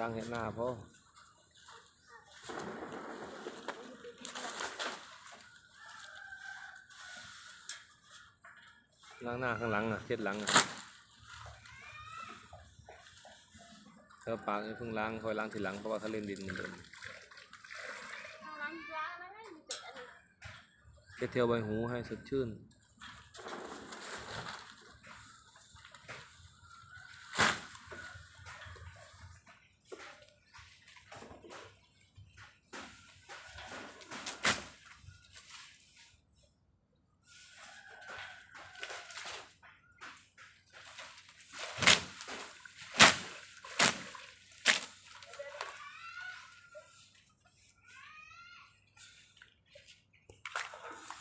ล้างเห็ดหน้าพ่อล้างหน้าข้างหลังอะเช็ดหลังอะเธอปากอย่าเพิ่งล้างคอยล้างทีหลังเพราะว่าเขาเล่นดินเหมือนเดิมเอาล้างล้างนะให้มีแต่อันนี้เช็ดเที่ยวใบหูให้สดชื่น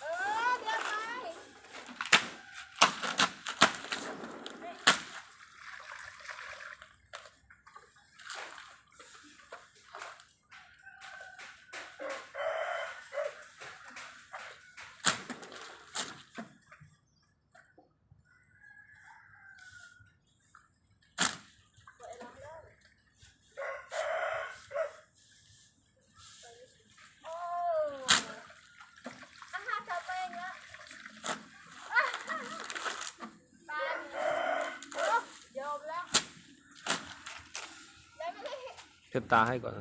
เออเดี๋ยวไป โอ้อาหารจะเป็นละอะตายโอ้ยอมแล้วได้ไม่ได้ เช็ดตาให้ก่อน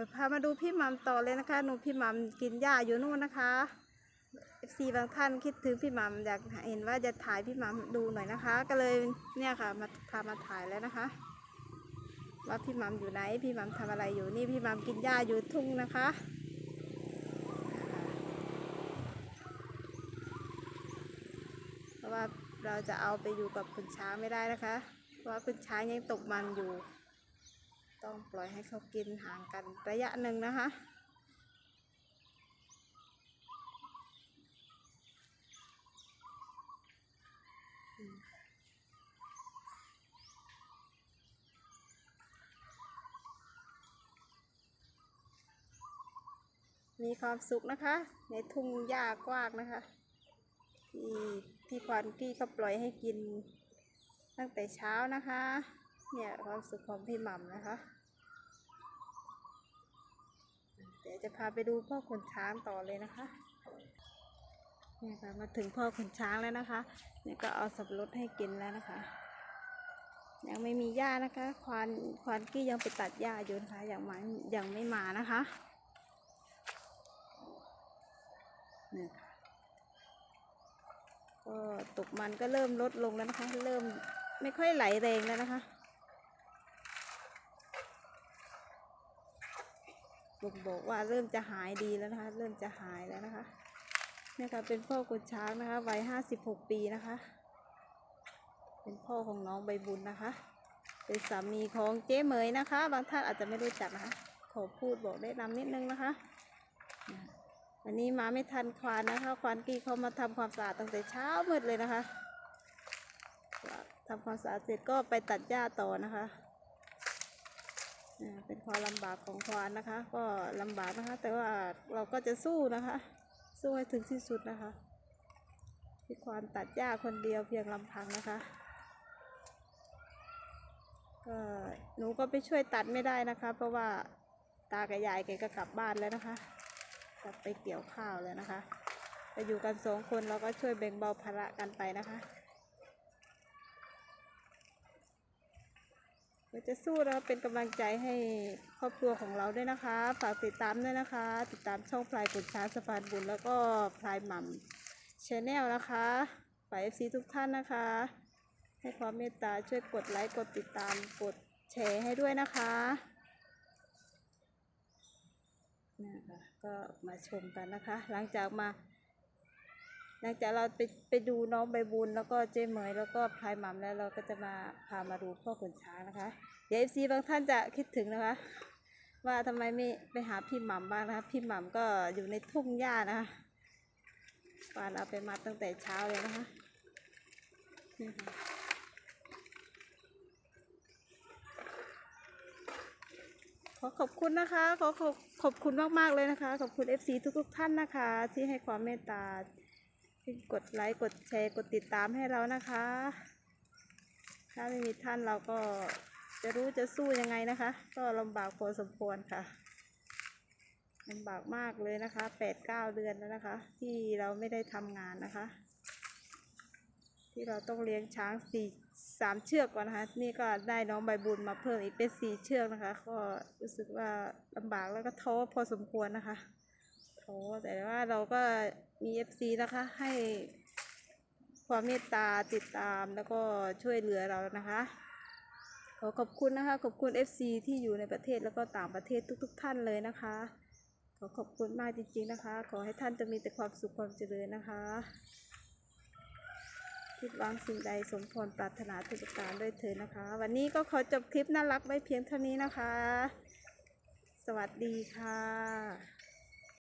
ดี๋ยวพามาดูพี่มัมต่อเลยนะคะหนูพี่มัมกินหญ้าอยู่นู่นนะคะ FC บางท่านคิดถึงพี่มัมอยากเห็นว่าจะถ่ายพี่มัมดูหน่อยนะคะ ก็เลยเนี่ยค่ะมาพามาถ่ายแล้วนะคะ ว่าพี่มัมอยู่ไหนพี่มัมทำอะไรอยู่นี่พี่มัมกินหญ้าอยู่ทุ่งนะคะเพราะว่าเราจะเอาไปอยู่กับคุณช้างไม่ได้นะคะ เพราะว่าคุณช้างยังตกมันอยู่ ต้องปล่อยให้เขากินห่างกันระยะหนึ่งนะคะ มีความสุขนะคะ ในทุ่งหญ้ากว้างนะคะที่พี่ควานกี้เขาปล่อยให้กินตั้งแต่เช้านะคะ เนี่ยความสุขของพี่หม่ำนะคะ เดี๋ยวจะพาไปดูพ่อขุนช้างต่อเลยนะคะเนี่ยค่ะมาถึงพ่อขุนช้างแล้วนะคะเนี่ยก็เอาสับรดให้กินแล้วนะคะ ยังไม่มีหญ้านะคะ ควานควานกี้ยังไปตัดหญ้าอยู่นะคะยังมายังไม่มานะคะเนี่ยค่ะก็ตกมันก็เริ่มลดลงแล้วนะคะ เริ่มไม่ค่อยไหลแรงแล้วนะคะ บ่งบอกว่าเริ่มจะหายดีแล้วนะคะ เริ่มจะหายแล้วนะคะนี่ค่ะเป็นพ่อกุนช้างนะคะวัยห้าสิบหกปีนะคะ เป็นพ่อของน้องใบบุญนะคะ เป็นสามีของเจ๊เหมยนะคะ บางท่านอาจจะไม่รู้จักนะคะ ขอพูดบอกได้นำนิดนึงนะคะวันนี้มาไม่ทันควานนะคะ ควานกี้เขามาทำความสะอาดตั้งแต่เช้ามืดเลยนะคะทำความสะอาดเสร็จก็ไปตัดหญ้าต่อนะคะ เป็นความลำบากของควานนะคะ ก็ลำบากนะคะ แต่ว่าเราก็จะสู้นะคะ สู้ให้ถึงที่สุดนะคะพี่ควานตัดหญ้าคนเดียวเพียงลำพังนะคะก็หนูก็ไปช่วยตัดไม่ได้นะคะ เพราะว่าตากับยายแกก็กลับบ้านแล้วนะคะกลับไปเกี่ยวข้าวแล้วนะคะไปอยู่กันสองคนเราก็ช่วยแบ่งเบาภาระกันไปนะคะ ราจะสู้เราเป็นกำลังใจให้ครอบครัวของเราด้วยนะคะ ฝากติดตามด้วยนะคะ ติดตามช่องพลายกุญช้าสะพานบุญแล้วก็พลายหม่ำชแนลนะคะฝ่ายเอฟซีทุกท่านนะคะ ให้ความเมตตาช่วยกดไลค์กดติดตามกดแชร์ให้ด้วยนะคะนะคะก็มาชมกันนะคะ หลังจากมา หลังจากเราไปไปดูน้องใบบุญแล้วก็เจ๊เหมยแล้วก็พลายหม่ำแล้วเราก็จะมาพามาดูพ่อขุนช้างนะคะ เดี๋ยวเอฟซีบางท่านจะคิดถึงนะคะ ว่าทำไมไม่ไปหาพี่หม่ำบ้างนะคะ พี่หม่ำก็อยู่ในทุ่งหญ้านะคะปานเอาไปมาตั้งแต่เช้าเลยนะคะนี่ค่ะขอขอบคุณนะคะ ขอขอบขอบคุณมาก ๆ เลยนะคะ ขอบคุณ FC ทุก ๆ ท่านนะคะ ที่ให้ความเมตตา ที่กดไลค์กดแชร์กดติดตามให้เรานะคะ ถ้าไม่มีท่านเราก็จะรู้จะสู้ยังไงนะคะ ก็ลำบากพอสมควรค่ะลำบากมากเลยนะคะแปดเก้าเดือนแล้วนะคะ ที่เราไม่ได้ทำงานนะคะ ที่เราต้องเลี้ยงช้างสี่สามเชือกก่อนนะคะ นี่ก็ได้น้องใบบุญมาเพิ่มอีกเป็นสี่เชือกนะคะ ก็รู้สึกว่าลำบากแล้วก็ท้อพอสมควรนะคะ ท้อแต่ว่าเราก็มีเอฟซีนะคะให้ความเมตตาติดตามแล้วก็ช่วยเหลือเรานะคะขอขอบคุณนะคะขอบคุณ FC ที่อยู่ในประเทศแล้วก็ต่างประเทศทุก ๆ ท่านเลยนะคะ ขอขอบคุณมากจริงๆนะคะ ขอให้ท่านจะมีแต่ความสุขความเจริญนะคะคิดหวังสิ่งใดสมพรปรารถนาทุกประการด้วยเถิดนะคะ วันนี้ก็ขอจบคลิปน่ารักไว้เพียงเท่านี้นะคะ สวัสดีค่ะ